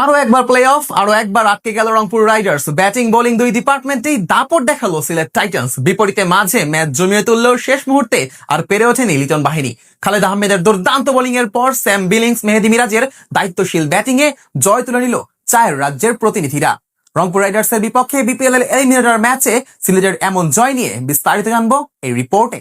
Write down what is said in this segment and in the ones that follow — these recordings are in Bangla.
আরও একবার প্লে অফ আরও একবার আটকে গেল রংপুর রাইডার্স। ব্যাটিং, বোলিং দুই ডিপার্টমেন্টেই দাপট দেখাল সিলেট টাইটান্স। বিপরীতে মাঝে ম্যাচ জমিয়ে তুললেও শেষ মুহূর্তে আর পেরে ওঠেনি লিটন বাহিনী। খালেদ আহমেদের দুর্দান্ত বোলিং এর পর স্যাম বিলিংস, মেহেদি মিরাজের দায়িত্বশীল ব্যাটিং এ জয় তুলে নিল চায়ের রাজ্যের প্রতিনিধিরা। রংপুর রাইডার্সের বিপক্ষে বিপিএল এর এলিমিনেটর ম্যাচে সিলেটের এমন জয় নিয়ে বিস্তারিত জানব এই রিপোর্টে।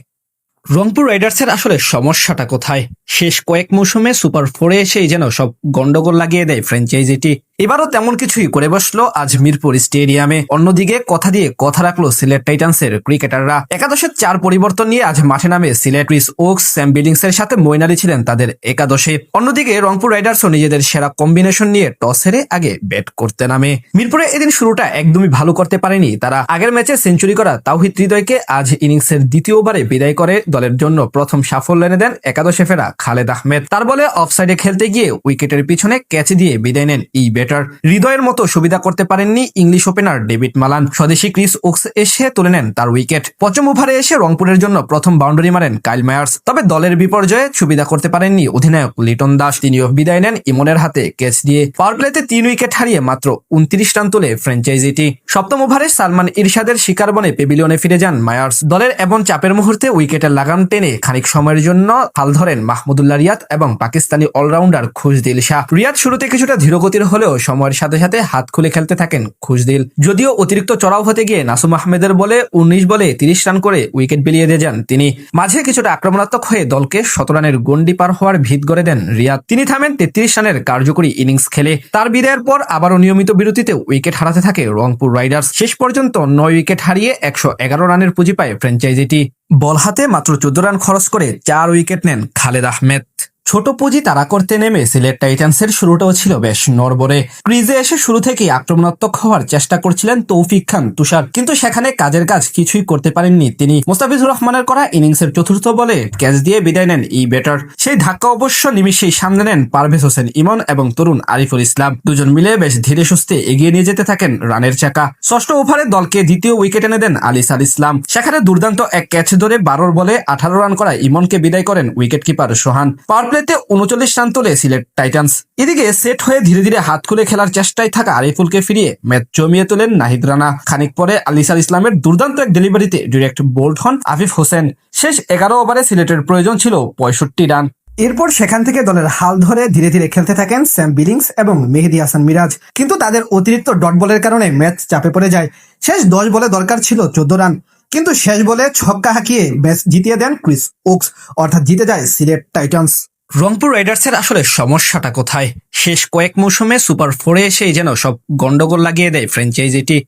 রংপুর রাইডার্সের আসলে সমস্যাটা কোথায়? শেষ কয়েক মৌসুমে সুপার ফোরে এসেই যেন সব গন্ডগোল লাগিয়ে দেয় ফ্র্যাঞ্চাইজিটি। এবারও তেমন কিছুই করে বসল আজ মিরপুর স্টেডিয়ামে। অন্যদিকে কথা দিয়ে কথা রাখল সিলেট টাইটান্সের ক্রিকেটাররা। একাদশের চার পরিবর্তন নিয়ে আজ মাঠে নামে Sylhet Chris Woakes, Sam Billings এর সাথে মৈনালি ছিলেন তাদের একাদশে। অন্যদিকে রংপুর রাইডার্সও নিজেদের সেরা কম্বিনেশন নিয়ে টস হেরে আগে ব্যাট করতে নামে। মিরপুরে এদিন শুরুটা একদমই ভালো করতে পারেনি তারা। আগের ম্যাচে সেঞ্চুরি করা তাওহিদ হৃদয়কে আজ ইনিংসের দ্বিতীয় ওভারে বিদায় করে দলের জন্য প্রথম সাফল্য এনে দেন একাদশে ফেরা খালেদ আহমেদ। তার বলে অফসাইডে খেলতে গিয়ে উইকেটের পিছনে ক্যাচ দিয়ে বিদায় নেন এই ব্যাটার হৃদয়ের মতো সুবিধা করতে পারেননি ইংলিশ ওপেনার ডেভিড মালান। স্বদেশি ক্রিস ওক্স এসে তুলে নেন তার উইকেট। পঞ্চম ওভারে এসে রংপুরের জন্য প্রথম বাউন্ডারি মারেন কাইল মায়ার্স। তবে দলের বিপর্যয়ে সুবিধা করতে পারেননি অধিনায়ক লিটন দাস। তিনিও বিদায় নেন ইমনের হাতে ক্যাচ দিয়ে। পাওয়ার প্লেতে তিন উইকেট হারিয়ে মাত্র উনত্রিশ রান তুলে ফ্র্যাঞ্চাইজিটি। সপ্তম ওভারে সালমান ইরশাদের শিকার বনে পেভিলিয়নে ফিরে যান মায়ার্স। দলের এমন চাপের মুহূর্তে উইকেটের লাগাম টেনে খানিক সময়ের জন্য হাল ধরেন মাহমুদুল্লাহ রিয়াদ এবং পাকিস্তানি অলরাউন্ডার খুশদিল শাহ। রিয়াদ শুরুতে কিছুটা ধীরগতির হলেও সময়ের সাথে সাথে হাত খুলে খেলতে থাকেন খুশদিল। যদিও অতিরিক্ত চড়াও হতে গিয়ে নাসুম আহমেদের বলে উনিশ বলে তিরিশ রান করে উইকেট বিলিয়ে দিয়ে যান তিনি। মাঝে কিছুটা আক্রমণাত্মক হয়ে দলকে শত রানের গন্ডি পার হওয়ার ভিত গড়ে দেন রিয়াদ। তিনি থামেন তেত্রিশ রানের কার্যকরী ইনিংস খেলে। তার বিদায়ের পর আবারও নিয়মিত বিরতিতে উইকেট হারাতে থাকে রংপুর রাইডার্স। শেষ পর্যন্ত নয় উইকেট হারিয়ে একশো এগারো রানের পুঁজি পায় ফ্র্যাঞ্চাইজিটি। বল হাতে মাত্র চোদ্দ রান খরচ করে চার উইকেট নেন খালেদ আহমেদ। ছোট পুঁজি তারা করতে নেমে সিলেট টাইটান্সের শুরুটাও ছিল বেশ নরবরে ক্রিজে এসে শুরু থেকেই আক্রমণাত্মক হওয়ার চেষ্টা করছিলেন তৌফিক খান, তুষার। কিন্তু সেখানে কাজের কাজ কিছুই করতে পারেননি তিনি। মোস্তাফিজুর রহমানের করা ইনিংসের চতুর্থ বলে ক্যাচ দিয়ে বিদায় নেন ই ব্যাটার। সেই ধাক্কা অবশ্য নিমিশেই সামনে নেন পারভেজ হোসেন ইমন এবং তরুণ আরিফুল ইসলাম। দুজন মিলে বেশ ধীরে সুস্থে এগিয়ে নিয়ে যেতে থাকেন রানের চাকা। ষষ্ঠ ওভারে দলকে দ্বিতীয় উইকেট এনে দেন আলিসাল ইসলাম। সেখানে দুর্দান্ত এক ক্যাচ ধরে বারোর বলে আঠারো রান করা ইমনকে বিদায় করেন উইকেট কিপার সোহান। পাওয়ার প্লেতে উনচল্লিশ রান তোলে সিলেট টাইটান্স। এদিকে সেট হয়ে ধীরে ধীরে হাত খুলে খেলার চেষ্টায় থাকা আরিফুলকে ফিরিয়ে ম্যাচ জমিয়ে তোলেন নাহিদ রানা। খানিক পরে আলিসাল ইসলামের দুর্দান্ত এক ডেলিভারিতে ডিরেক্ট বোল্ড হন আফিফ হোসেন। শেষ এগারো ওভারে সিলেটের প্রয়োজন ছিল পঁয়ষট্টি রান। এরপর সেখান থেকে দলের হাল ধরে ধীরে ধীরে খেলতে থাকেন স্যাম বিলিংস এবং মেহেদি হাসান মিরাজ। কিন্তু তাদের অতিরিক্ত ডট বলের কারণে ম্যাচ চাপে পড়ে যায়। শেষ দশ বলে দরকার ছিল চোদ্দ রান। কিন্তু শেষ বলে ছক্কা হাঁকিয়ে ম্যাচ জিতিয়ে দেন ক্রিস ওক্স। অর্থাৎ জিতে যায় সিলেট টাইটান্স। রংপুর রাইডার্সের আসলে সমস্যাটা কোথায়? শেষ কয়েক মৌসুমে সুপার ফোরে এসেই যেন সব গন্ডগোল লাগিয়ে দেয় ফ্র্যাঞ্চাইজিটি।